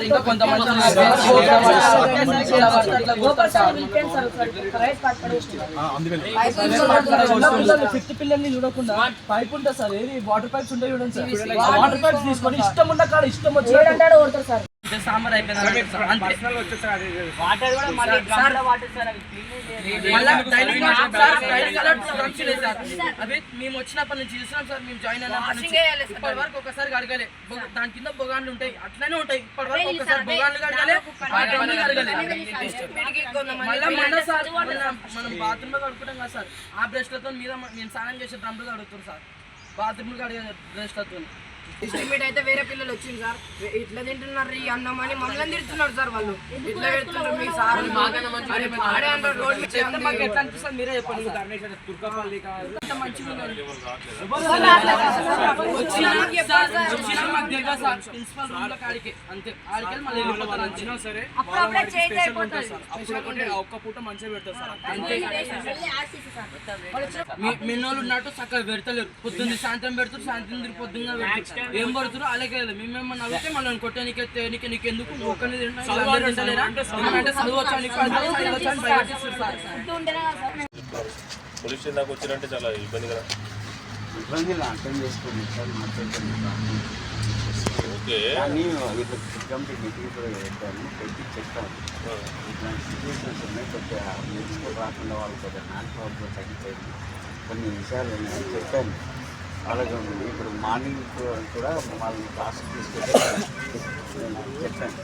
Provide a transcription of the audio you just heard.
Sir ఇంకా కొంతమంది. Fifth పిల్లల్ని చూడకుండా పైప్ ఉంటుంది సార్ ఏది? వాటర్ పైప్స్ ఉంటాయి చూడండి సార్. వాటర్ పైప్స్ తీసుకొని ఇష్టం ఉన్న కాడ ఇష్టం వచ్చి సాంబార్ అయిపోయింది. అంతే. Sir, sir. అవి మేము వచ్చినప్పటి నుంచి చూస్తున్నాం సార్ మేము జాయిన్ అయినప్పటి నుంచి. ఇప్పటి వరకు ఒకసారి కడగలే. బొగ- దాని కింద బొగాన్లు ఉంటాయి. అట్లనే ఉంటాయి. ఇప్పటి వరకు ఒకసారి బొగాన్లు కడగలే. కడగలే. మళ్ళా సార్ మనం బాత్రూమ్లో కడుకుంటాం కదా సార్ ఆ బ్రష్లతో మీద నేను స్నానం చేసే డ్రమ్లు కడుగుతారు సార్. బాత్రూమ్ కడిగే బ్రష్లతో డిస్ట్రిబ్యూట్ అయితే వేరే పిల్లలు వచ్చింది సార్. ఇట్లా తింటున్నారు ఈ అన్నం అని మమ్మల్ని తిడుతున్నారు సార్ వాళ్ళు. ఇట్లా పెడుతున్నారు మీ సార్. అంటారు మాకు ఎట్లా అనిపిస్తుంది మీరే చెప్పండి. అంత మంచిగా ఉన్నది. వచ్చినా సార్, వచ్చినా మాకు తెలియదు సార్. ప్రిన్సిపల్ రూమ్లో కాడికి. అంతే. ఆడికెళ్ళి మళ్ళీ వెళ్ళిపోతారు అంతే. సరే ఒక్క పూట మంచిగా పెడతారు సార్. అంతే. మీ మిన్నోళ్ళు ఉన్నట్టు చక్కగా పెడతలేరు. పొద్దున్న సాయంత్రం పెడుతున్నారు సాయంత్రం పొద్దున్న ఏం పడుతున్నారు అలాగే. మేమేమన్నా నవ్వితే మళ్ళీ కొట్టడానికి నీకు నీకు ఎందుకు ఒక్కరిని. పోలీస్ స్టేషన్ దాకా వచ్చిరంటే చాలా ఇబ్బంది కదా. ఇబ్బందులు అర్థం చేసుకోండి సార్ మాట్లాడుతుంది ఓకే. కానీ ఇట్లా కంపెనీ మీటింగ్ కూడా పెట్టాను పెట్టి చెప్తాను ఇట్లాంటి సిచ్యువేషన్స్ ఉన్నాయి కొద్దిగా నేర్చుకో రాకుండా వాళ్ళు కొద్దిగా పవర్తో తగ్గిపోయింది. కొన్ని విషయాలు చెప్పాను. అలాగే ఇప్పుడు మార్నింగ్ కూడా వాళ్ళని క్లాస్ తీసుకెళ్ళి చెప్పాను.